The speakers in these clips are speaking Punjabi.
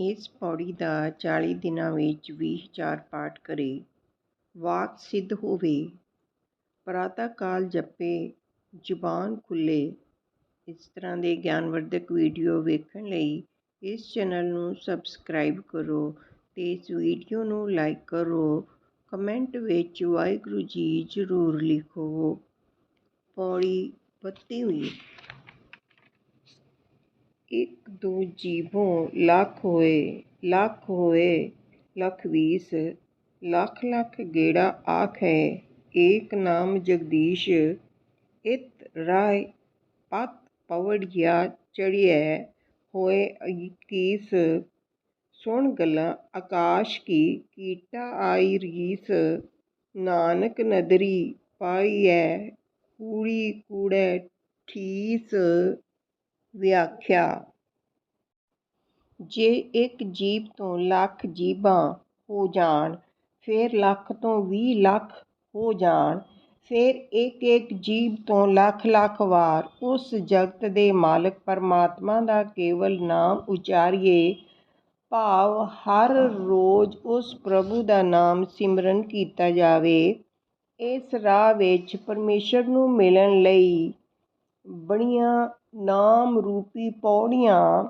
ਇਸ ਪੌੜੀ ਦਾ ਚਾਲੀ ਦਿਨਾਂ ਵਿੱਚ ਵੀਹ ਹਜ਼ਾਰ ਪਾਠ ਕਰੇ, ਵਾਕ ਸਿੱਧ ਹੋਵੇ। ਪ੍ਰਾਤଃ ਕਾਲ ਜਪੇ, ਜ਼ੁਬਾਨ ਖੁੱਲ੍ਹੇ। ਇਸ ਤਰ੍ਹਾਂ ਦੇ ਗਿਆਨਵਰਧਕ ਵੀਡੀਓ ਵੇਖਣ ਲਈ ਇਸ ਚੈਨਲ ਨੂੰ ਸਬਸਕ੍ਰਾਈਬ ਕਰੋ ਅਤੇ ਇਸ ਵੀਡੀਓ ਨੂੰ ਲਾਈਕ ਕਰੋ। ਕਮੈਂਟ ਵਿੱਚ ਵਾਹਿਗੁਰੂ ਜੀ ਜ਼ਰੂਰ ਲਿਖੋ। ਪੌੜੀ ਬੱਤੀਵੀਂ ਇੱਕ ਦੋ ਜੀਭੋਂ ਲੱਖ ਹੋਏ, ਲੱਖ ਹੋਏ ਲੱਖ ਵੀਸ। ਲੱਖ ਲੱਖ ਗੇੜਾ ਆਖੈ, ਏਕ ਨਾਮ ਜਗਦੀਸ਼। ਇਤ ਰਾਇ ਪਤ ਪਵੜੀਆ ਚੜ੍ਹਿਐ, ਹੋਏ ਇਕੀਸ। ਸੁਣ ਗੱਲਾਂ ਆਕਾਸ਼ ਕੀ, ਕੀਟਾ ਆਈ ਰੀਸ। ਨਾਨਕ ਨਦਰੀ ਪਾਈਐ, ਕੂੜਿ ਕੂੜੈ ਠੀਸ। ਵਿਆਖਿਆ ਜੇ ਇੱਕ ਜੀਭ ਤੋਂ ਲੱਖ ਜੀਭਾਂ ਹੋ ਜਾਣ, ਫਿਰ ਲੱਖ ਤੋਂ ਵੀਹ ਲੱਖ ਹੋ ਜਾਣ, ਫਿਰ ਇੱਕ ਇੱਕ ਜੀਭ ਤੋਂ ਲੱਖ ਲੱਖ ਵਾਰ ਉਸ ਜਗਤ ਦੇ ਮਾਲਕ ਪਰਮਾਤਮਾ ਦਾ ਕੇਵਲ ਨਾਮ ਉਚਾਰੀਏ, ਭਾਵ ਹਰ ਰੋਜ਼ ਉਸ ਪ੍ਰਭੂ ਦਾ ਨਾਮ ਸਿਮਰਨ ਕੀਤਾ ਜਾਵੇ। ਇਸ ਰਾਹ ਵਿੱਚ ਪਰਮੇਸ਼ਰ ਨੂੰ ਮਿਲਣ ਲਈ ਬਣੀਆਂ ਨਾਮ ਰੂਪੀ ਪੌੜੀਆਂ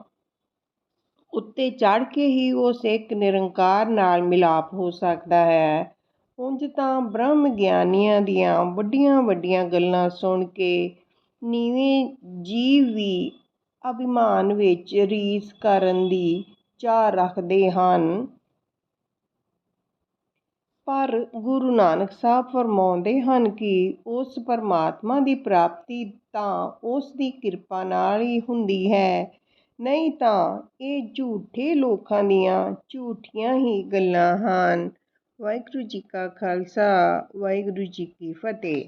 ਉੱਤੇ ਚੜ੍ਹ ਕੇ ਹੀ ਉਸ ਇੱਕ ਨਿਰੰਕਾਰ ਨਾਲ ਮਿਲਾਪ ਹੋ ਸਕਦਾ ਹੈ। ਉਂਝ ਤਾਂ ਬ੍ਰਹਮ ਗਿਆਨੀਆਂ ਦੀਆਂ ਵੱਡੀਆਂ ਵੱਡੀਆਂ ਗੱਲਾਂ ਸੁਣ ਕੇ ਨੀਵੇਂ ਜੀਵ ਵੀ ਅਭਿਮਾਨ ਵਿੱਚ ਰੀਸ ਕਰਨ ਦੀ ਚਾਹ ਰੱਖਦੇ ਹਨ। ਪਰ ਗੁਰੂ ਨਾਨਕ ਸਾਹਿਬ ਫਰਮਾਉਂਦੇ ਹਨ ਕਿ ਉਸ ਪਰਮਾਤਮਾ ਦੀ ਪ੍ਰਾਪਤੀ ਤਾਂ ਉਸ ਦੀ ਕਿਰਪਾ ਨਾਲ ਹੀ ਹੁੰਦੀ ਹੈ, ਨਹੀਂ ਤਾਂ ਇਹ ਝੂਠੇ ਲੋਕਾਂ ਦੀਆਂ ਝੂਠੀਆਂ ਹੀ ਗੱਲਾਂ ਹਨ। ਵਾਹਿਗੁਰੂ ਜੀ ਕਾ ਖਾਲਸਾ ਵਾਹਿਗੁਰੂ ਜੀ ਕੀ ਫਤਿਹ।